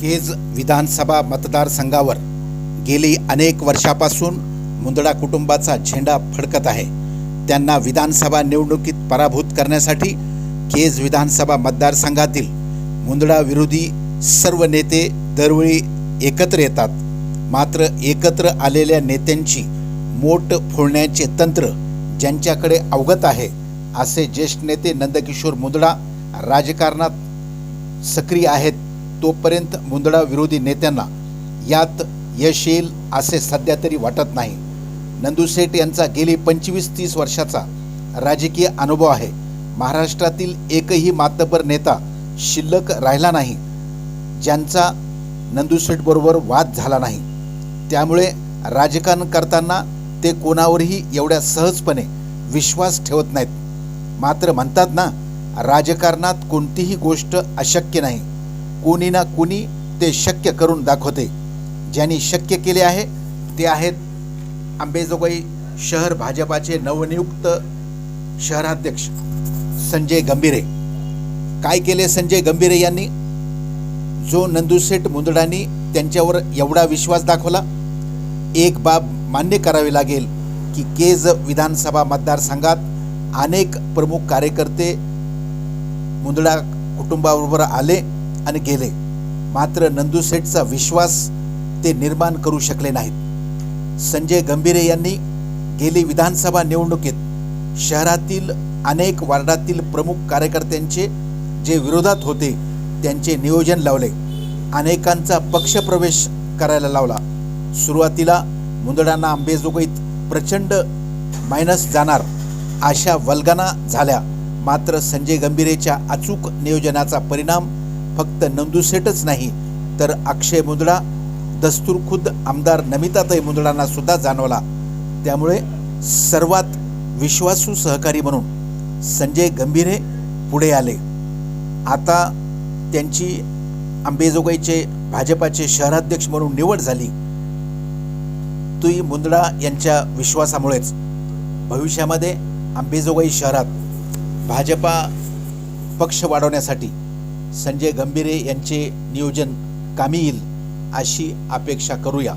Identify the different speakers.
Speaker 1: केज विधानसभा मतदारसंघावर गेली अनेक वर्षापासून मुंदडा कुटुंबाचा झेंडा फडकत आहे. त्यांना विधानसभा निवडणुकीत पराभूत करण्यासाठी केज विधानसभा मतदारसंघातील मुंदडा विरोधी सर्व नेते दरवेळी एकत्र येतात. मात्र एकत्र आलेल्या नेत्यांची मोट फोडण्याचे तंत्र ज्यांच्याकडे अवगत आहे असे ज्येष्ठ नेते नंदकिशोर मुंदडा राजकारणात सक्रिय आहेत. तोपर्यंत मुंदडा विरोधी नेत्यांना यात यश येईल असे सध्या तरी वाटत नाही. नंदू शेठ यांचा गेली पंचवीस तीस वर्षाचा राजकीय अनुभव आहे. महाराष्ट्रातील एकही मातबर नेता शिल्लक राहिला नाही ज्यांचा नंदू बरोबर वाद झाला नाही. त्यामुळे राजकारण करताना ते कोणावरही एवढ्या सहजपणे विश्वास ठेवत नाहीत. मात्र म्हणतात ना राजकारणात कोणतीही गोष्ट अशक्य नाही. कोणी ना कोणी ते शक्य करून दाखवते. ज्यांनी शक्य केले आहे ते आहेत आंबेजोगाई शहर भाजपाचे नवनियुक्त शहराध्यक्ष संजय गंभीरे. काय केले संजय गंभीरे यांनी? जो नंदुसेठ मुंदडांनी त्यांच्यावर एवढा विश्वास दाखवला एक बाब मान्य करावी लागेल की केज विधानसभा मतदारसंघात अनेक प्रमुख कार्यकर्ते मुंदडा कुटुंबाबरोबर आले आणि गेले. मात्र नंदूसेठचा विश्वास ते निर्माण करू शकले नाहीत. संजय गंभीरे यांनी गेली विधानसभा निवडणुकीत शहरातील अनेक वार्डातील प्रमुख कार्यकर्त्यांचे जे विरोधात होते त्यांचे नियोजन लावले. अनेकांचा पक्षप्रवेश करायला लावला. सुरुवातीला मुंदडांना आंबेजोगाईत प्रचंड मायनस जाणार अशा वल्गना झाल्या. मात्र संजय गंभीरेच्या अचूक नियोजनाचा परिणाम फक्त नंदुसेठच नाही तर अक्षय मुंदडा दस्तूर खुद्द आमदार नमिताताई मुंदडांना सुद्धा जाणवला. त्यामुळे सर्वात विश्वासू सहकारी म्हणून संजय गंभीरे पुढे आले. आता त्यांची अंबेजोगाईचे भाजपाचे शहराध्यक्ष म्हणून निवड झाली. तुई मुंदडा यांच्या विश्वासामुळेच भविष्यामध्ये अंबेजोगाई शहरात भाजपा पक्ष वाढवण्यासाठी संजय गंभीरे यांचे नियोजन कामी येईल अशी अपेक्षा करूया.